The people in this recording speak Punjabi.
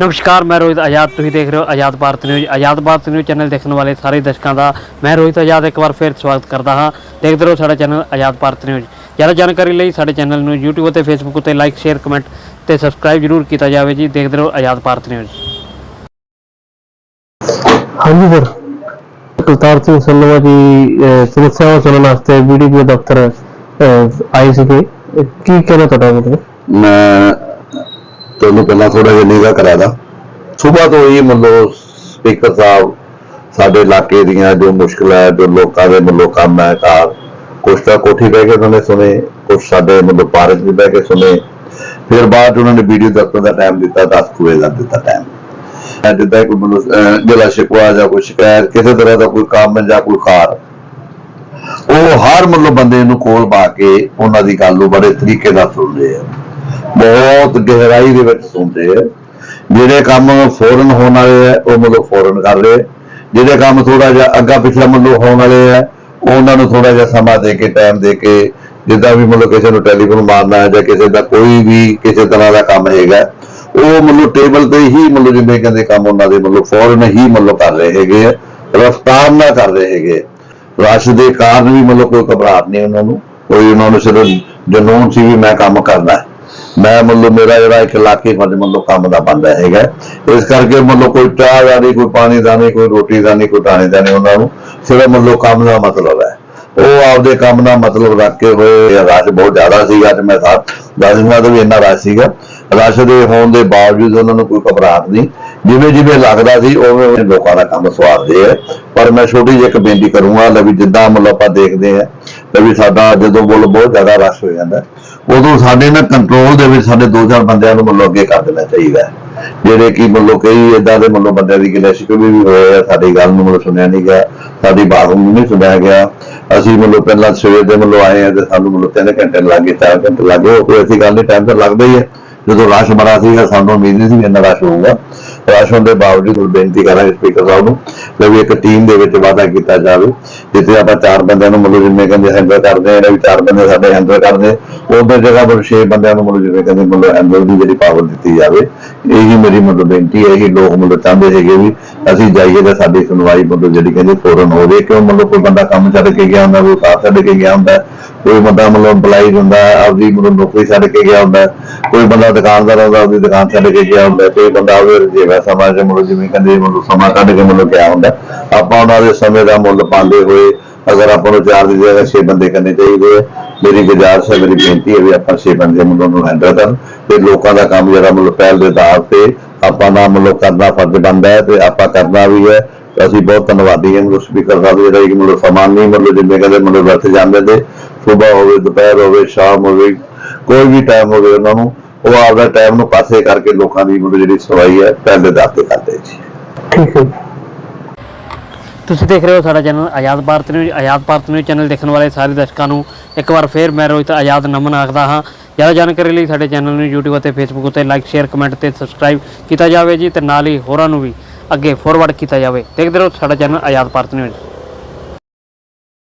ਨਮਸਕਾਰ ਮੈਂ ਰੋਹਿਤ ਆਜ਼ਾਦ। ਤੁਸੀਂ ਦੇਖ ਰਹੇ ਹੋ Azad Bharat news. Azad Bharat news channel ਦੇਖਣ ਵਾਲੇ ਸਾਰੇ ਦਰਸ਼ਕਾਂ ਦਾ ਮੈਂ ਰੋਹਿਤ ਆਜ਼ਾਦ ਇੱਕ ਵਾਰ ਫਿਰ ਸਵਾਗਤ ਕਰਦਾ ਹਾਂ। ਦੇਖਦੇ ਰਹੋ ਸਾਡਾ ਚੈਨਲ ਆਜ਼ਾਦ ਭਾਰਤ ਨਿਊਜ਼। ਜ਼ਿਆਦਾ ਜਾਣਕਾਰੀ ਲਈ ਸਾਡੇ ਚੈਨਲ ਨੂੰ YouTube ਅਤੇ Facebook ਉੱਤੇ ਲਾਈਕ ਸ਼ੇਅਰ ਕਮੈਂਟ ਤੇ ਸਬਸਕ੍ਰਾਈਬ ਜ਼ਰੂਰ ਕੀਤਾ ਜਾਵੇ ਜੀ। ਦੇਖਦੇ ਰਹੋ ਆਜ਼ਾਦ ਭਾਰਤ ਨਿਊਜ਼। ਹਾਂਜੀ ਸਰ। ਕੁਲਤਾਰ ਸਿੰਘ ਸੰਧਵਾ ਜੀ ਸਮੱਸਿਆਵਾਂ ਸੁਣਨ ਵਾਸਤੇ ਬੀਡੀਪੀ ਦਫ਼ਤਰ ਆਏ ਸੀਗੇ। ਕੀ ਕਹਿਣਾ ਤੁਹਾਡਾ ਮਤਲਬ? ਮੈਂ ਤੁਹਾਨੂੰ ਪਹਿਲਾਂ ਥੋੜਾ ਜਿਹਾ ਨਿਗਾ ਕਰਾ ਦਾ। ਸਵੇਰ ਤੋਂ ਹੀ ਮਤਲਬ ਸਪੀਕਰ ਸਾਹਿਬ ਸਾਡੇ ਇਲਾਕੇ ਦੀਆਂ ਜੋ ਮੁਸ਼ਕਲ ਹੈ ਜੋ ਲੋਕਾਂ ਦੇ ਮਤਲਬ ਕੰਮ ਹੈ ਕਾਰ ਕੁਛ ਤਾਂ ਕੋਠੀ ਬਹਿ ਕੇ ਉਹਨਾਂ ਨੇ ਸੁਣੇ ਕੁਛ ਸਾਡੇ ਮਤਲਬ ਪਾਰਕ 'ਚ ਬਹਿ ਕੇ ਸੁਣੇ। ਫਿਰ ਬਾਅਦ 'ਚ ਉਹਨਾਂ ਨੇ ਵੀਡੀਓ ਦਫ਼ਤਰ ਦਾ ਟਾਈਮ ਦਿੱਤਾ 10 ਕੁ ਵਜੇ ਦਾ ਦਿੱਤਾ ਟਾਈਮ ਜਿੱਦਾਂ ਕੋਈ ਮਤਲਬ ਅਹ, ਜ਼ਿਲ੍ਹਾ ਸ਼ਿਕਵਾ ਜਾਂ ਕੋਈ ਸ਼ਿਕਾਇਤ ਕਿਸੇ ਤਰ੍ਹਾਂ ਦਾ ਕੋਈ ਕੰਮ ਜਾਂ ਕੋਈ ਕਾਰ ਉਹ ਹਰ ਮਤਲਬ ਬੰਦੇ ਨੂੰ ਕੋਲ ਪਾ ਕੇ ਉਹਨਾਂ ਦੀ ਗੱਲ ਨੂੰ ਬੜੇ ਤਰੀਕੇ ਨਾਲ ਸੁਣਦੇ ਆ। ਬਹੁਤ ਗਹਿਰਾਈ ਦੇ ਵਿੱਚ ਸੁਣਦੇ ਆ ਜਿਹੜੇ ਕੰਮ ਫੌਰਨ ਹੋਣ ਵਾਲੇ ਆ, ਉਹ ਮਤਲਬ ਫੌਰਨ ਕਰ ਰਹੇ ਆ। ਜਿਹੜੇ ਕੰਮ ਥੋੜਾ ਜਿਹਾ ਅੱਗਾ ਪਿਛਲਾ ਮਤਲਬ ਹੋਣ ਵਾਲੇ ਆ, ਉਹਨਾਂ ਨੂੰ ਥੋੜਾ ਜਿਹਾ ਸਮਾਂ ਦੇ ਕੇ ਟਾਈਮ ਦੇ ਕੇ, ਜਿੱਦਾਂ ਵੀ ਮਤਲਬ ਕਿਸੇ ਨੂੰ ਟੈਲੀਫੋਨ ਮਾਰਨਾ ਹੈ ਜਾਂ ਕਿਸੇ ਦਾ ਕੋਈ ਵੀ ਕਿਸੇ ਤਰ੍ਹਾਂ ਦਾ ਕੰਮ ਹੈਗਾ, ਉਹ ਮਤਲਬ ਟੇਬਲ ਤੇ ਹੀ ਮਤਲਬ ਜਿਵੇਂ ਕਹਿੰਦੇ ਕੰਮ ਉਹਨਾਂ ਦੇ ਮਤਲਬ ਫੌਰਨ ਹੀ ਮਤਲਬ ਕਰ ਰਹੇ ਹੈਗੇ ਆ, ਰਫਤਾਰ ਨਾਲ ਕਰ ਰਹੇ ਹੈਗੇ ਆ। ਰਸ਼ ਦੇ ਕਾਰਨ ਵੀ ਮਤਲਬ ਕੋਈ ਘਬਰਾਹਟ ਨਹੀਂ ਉਹਨਾਂ ਨੂੰ, ਕੋਈ ਉਹਨਾਂ ਨੂੰ ਸਿਰਫ ਜਨੂਨ ਸੀ ਵੀ ਮੈਂ ਕੰਮ ਕਰਨਾ ਹੈ ਮੈਂ ਮਤਲਬ ਮੇਰਾ ਜਿਹੜਾ ਇੱਕ ਇਲਾਕੇ ਫਰਜ਼ ਮਤਲਬ ਕੰਮ ਦਾ ਬੰਦਾ ਹੈਗਾ। ਇਸ ਕਰਕੇ ਮਤਲਬ ਕੋਈ ਚਾਹ ਦਾ ਨਹੀਂ, ਕੋਈ ਪਾਣੀ ਦਾ ਨਹੀਂ, ਕੋਈ ਰੋਟੀ ਦਾ ਨਹੀਂ, ਕੋਈ ਟਾਣੇ ਦਾ ਨਹੀਂ ਉਹਨਾਂ ਨੂੰ ਸਿਰਫ ਮਤਲਬ ਕੰਮ ਦਾ ਮਤਲਬ ਹੈ। ਉਹ ਆਪਦੇ ਕੰਮ ਦਾ ਮਤਲਬ ਰੱਖ ਕੇ ਹੋਏ ਰਸ਼ ਬਹੁਤ ਜ਼ਿਆਦਾ ਸੀਗਾ ਤੇ ਮੈਂ ਸਾਥ ਦਸਵਾਂ ਤੋਂ ਵੀ ਇੰਨਾ ਰਸ਼ ਸੀਗਾ। ਰਸ਼ ਦੇ ਹੋਣ ਦੇ ਬਾਵਜੂਦ ਉਹਨਾਂ ਨੂੰ ਕੋਈ ਘਬਰਾਹਟ ਨਹੀਂ। ਜਿਵੇਂ ਜਿਵੇਂ ਲੱਗਦਾ ਸੀ, ਉਵੇਂ ਉਵੇਂ ਲੋਕਾਂ ਦਾ ਕੰਮ ਸਵਾਰਦੇ ਆ। ਪਰ ਮੈਂ ਛੋਟੀ ਜਿਹੀ ਇੱਕ ਬੇਨਤੀ ਕਰੂੰਗਾ, ਲੈ ਵੀ ਜਿੱਦਾਂ ਮਤਲਬ ਆਪਾਂ ਦੇਖਦੇ ਆ ਲੈ ਵੀ ਸਾਡਾ ਜਦੋਂ ਮੁੱਲ ਬਹੁਤ ਜ਼ਿਆਦਾ ਰਸ਼ ਹੋ ਜਾਂਦਾ, ਉਦੋਂ ਸਾਡੇ ਨਾਲ ਕੰਟਰੋਲ ਦੇ ਵਿੱਚ ਸਾਡੇ ਦੋ ਚਾਰ ਬੰਦਿਆਂ ਨੂੰ ਮਤਲਬ ਅੱਗੇ ਕਰ ਦੇਣਾ ਚਾਹੀਦਾ ਹੈ। ਜਿਹੜੇ ਕਿ ਮਤਲਬ ਕਈ ਇਦਾਂ ਦੇ ਮਤਲਬ ਬੰਦਿਆਂ ਦੀ ਗਿਲੇਸ਼ਿਕ ਵੀ ਹੋਏ ਆ, ਸਾਡੀ ਗੱਲ ਨੂੰ ਮਤਲਬ ਸੁਣਿਆ ਨਹੀਂ ਗਿਆ, ਸਾਡੀ ਬਾਤ ਨੂੰ ਨਹੀਂ ਸੁਣਿਆ ਗਿਆ। ਅਸੀਂ ਮਤਲਬ ਪਹਿਲਾਂ ਸਵੇਰ ਦੇ ਮਤਲਬ ਆਏ ਆ ਤੇ ਸਾਨੂੰ ਮਤਲਬ 3 ਘੰਟੇ ਲੱਗੇ 4 ਘੰਟੇ ਲੱਗੇ ਉਹ ਕੋਈ ਐਸੀ ਗੱਲ ਨਹੀਂ ਟਾਈਮ ਤਾਂ ਲੱਗਦਾ ਹੀ ਹੈ। ਜਦੋਂ ਰਸ਼ ਬੜਾ ਸੀਗਾ, ਸਾਨੂੰ ਉਮੀਦ ਨਹੀਂ ਸੀ ਵੀ ਇੰਨਾ ਰਸ਼ ਹੋਊਗਾ। ਰਾਸ਼ਨ ਦੇ ਬਾਵਜੂਦ ਹੁਣ ਬੇਨਤੀ ਕਰਾਂਗੇ ਸਪੀਕਰ ਸਾਹਿਬ ਨੂੰ ਕਿ ਵੀ ਇੱਕ ਟੀਮ ਦੇ ਵਿੱਚ ਵਾਅਦਾ ਕੀਤਾ ਜਾਵੇ, ਜਿੱਥੇ ਆਪਾਂ ਚਾਰ ਬੰਦਿਆਂ ਨੂੰ ਮਤਲਬ ਜਿਵੇਂ ਕਹਿੰਦੇ ਹੈਂਡਲ ਕਰਦੇ ਆ ਵੀ ਚਾਰ ਬੰਦੇ ਸਾਡੇ ਹੈਂਡਲ ਕਰਦੇ ਉਹਦੇ ਜਗ੍ਹਾ ਪਰ ਛੇ ਬੰਦਿਆਂ ਨੂੰ ਮਤਲਬ ਜਿਵੇਂ ਕਹਿੰਦੇ ਮਤਲਬ ਹੈਂਡਲ ਦੀ ਜਿਹੜੀ ਪਾਵਰ ਦਿੱਤੀ ਜਾਵੇ, ਇਹੀ ਮੇਰੀ ਮਤਲਬ ਬੇਨਤੀ ਹੈ ਕਿ ਲੋਕ ਮਤਲਬ ਚਾਹੁੰਦੇ ਹੈਗੇ ਵੀ ਅਸੀਂ ਜਾਈਏ ਤਾਂ ਸਾਡੀ ਸੁਣਵਾਈ ਮਤਲਬ ਜਿਹੜੀ ਕਹਿੰਦੇ ਫੌਰਨ ਹੋਵੇ, ਕਿਉਂ ਮਤਲਬ ਕੋਈ ਬੰਦਾ ਕੰਮ ਛੱਡ ਕੇ ਗਿਆ ਹੁੰਦਾ, ਕੋਈ ਸਾਥ ਛੱਡ ਕੇ ਗਿਆ ਹੁੰਦਾ, ਕੋਈ ਬੰਦਾ ਮਤਲਬ ਅਪਲਾਈ ਹੁੰਦਾ, ਆਪਦੀ ਮਤਲਬ ਨੌਕਰੀ ਛੱਡ ਕੇ ਗਿਆ ਹੁੰਦਾ, ਕੋਈ ਬੰਦਾ ਦੁਕਾਨਦਾਰ ਹੁੰਦਾ ਆਪਦੀ ਦੁਕਾਨ ਛੱਡ ਕੇ ਗਿਆ ਹੁੰਦਾ, ਕੋਈ ਬੰਦਾ ਉਹਦੇ ਜਿਵੇਂ ਸਮਾਜ ਦੇ ਮਤਲਬ ਜਿਵੇਂ ਕਹਿੰਦੇ ਮਤਲਬ ਸਮਾਂ ਕੱਢ ਕੇ ਮਤਲਬ ਗਿਆ ਹੁੰਦਾ। ਆਪਾਂ ਉਹਨਾਂ ਦੇ ਸਮੇਂ ਦਾ ਮੁੱਲ ਪਾਉਂਦੇ ਹੋਏ ਅਗਰ ਆਪਾਂ ਨੂੰ ਚਾਰ ਦੀ ਜਗ੍ਹਾ ਛੇ ਬੰਦੇ ਕਰਨੇ ਚਾਹੀਦੇ ਆ। ਮੇਰੀ ਗੁਜ਼ਾਰਿਸ਼ ਹੈ ਮੇਰੀ ਬੇਨਤੀ ਹੈ ਵੀ ਆਪਾਂ ਛੇ ਬੰਦੇ ਮੁੰਡੋਂ ਨੂੰ ਹੈਂਡਲ ਕਰਨ ਤੇ ਲੋਕਾਂ ਦਾ ਕੰਮ ਜਿਹੜਾ ਮਤਲਬ ਪਹਿਲ ਦੇ ਆਧਾਰ ਤੇ ਆਪਾਂ ਦਾ ਮਤਲਬ ਕਰਨਾ ਫਰਜ਼ ਬਣਦਾ ਹੈ ਤੇ ਆਪਾਂ ਕਰਨਾ ਵੀ ਹੈ ਅਸੀਂ ਬਹੁਤ ਧੰਨਵਾਦੀ ਹਾਂ ਮਤਲਬ ਸਪੀਕਰ ਸਾਹਿਬ ਜਿਹੜਾ ਕਿ ਮਤਲਬ ਸਮਾਨ ਨਹੀਂ ਮਤਲਬ ਜਿੰਨੇ ਕਹਿੰਦੇ ਮਤਲਬ ਵਰਤ ਜਾਂਦੇ ਤੇ ਸਵੇਰ ਹੋਵੇ ਦੁਪਹਿਰ ਹੋਵੇ ਸ਼ਾਮ ਹੋਵੇ ਕੋਈ ਵੀ ਟਾਈਮ ਹੋਵੇ ਉਹਨਾਂ ਨੂੰ ਉਹ ਆਪਦਾ ਟਾਈਮ ਨੂੰ ਪਾਸੇ ਕਰਕੇ ਲੋਕਾਂ ਦੀ ਮਤਲਬ ਜਿਹੜੀ ਸਵਾਈ ਹੈ ਪਹਿਲ ਦੇ ਆਧਾਰ ਤੇ ਕਰਦੇ ਜੀ ਠੀਕ ਹੈ ਜੀ। ਤੁਸੀਂ ਦੇਖ ਰਹੇ ਹੋ ਸਾਡਾ channel Azad Bharat news Azad Bharat news channel ਦੇਖਣ ਵਾਲੇ ਸਾਰੇ ਦਰਸ਼ਕਾਂ ਨੂੰ ਇੱਕ ਵਾਰ ਫੇਰ ਮੈਂ ਰੋਹਿਤ ਆਜ਼ਾਦ ਨਮਨ ਆਖਦਾ ਹਾਂ। ਜ਼ਿਆਦਾ ਜਾਣਕਾਰੀ ਲਈ ਸਾਡੇ ਚੈਨਲ ਨੂੰ YouTube ਅਤੇ Facebook ਉੱਤੇ ਲਾਈਕ ਸ਼ੇਅਰ ਕਮੈਂਟ ਤੇ ਸਬਸਕ੍ਰਾਈਬ ਕੀਤਾ ਜਾਵੇ ਜੀ ਤੇ ਨਾਲ ਹੀ ਹੋਰਾਂ ਨੂੰ ਵੀ ਅੱਗੇ ਫੋਰਵਰਡ ਕੀਤਾ ਜਾਵੇ। ਦੇਖਦੇ ਰਹੋ ਸਾਡਾ ਚੈਨਲ ਆਜ਼ਾਦ ਭਾਰਤ ਨਿਊਜ਼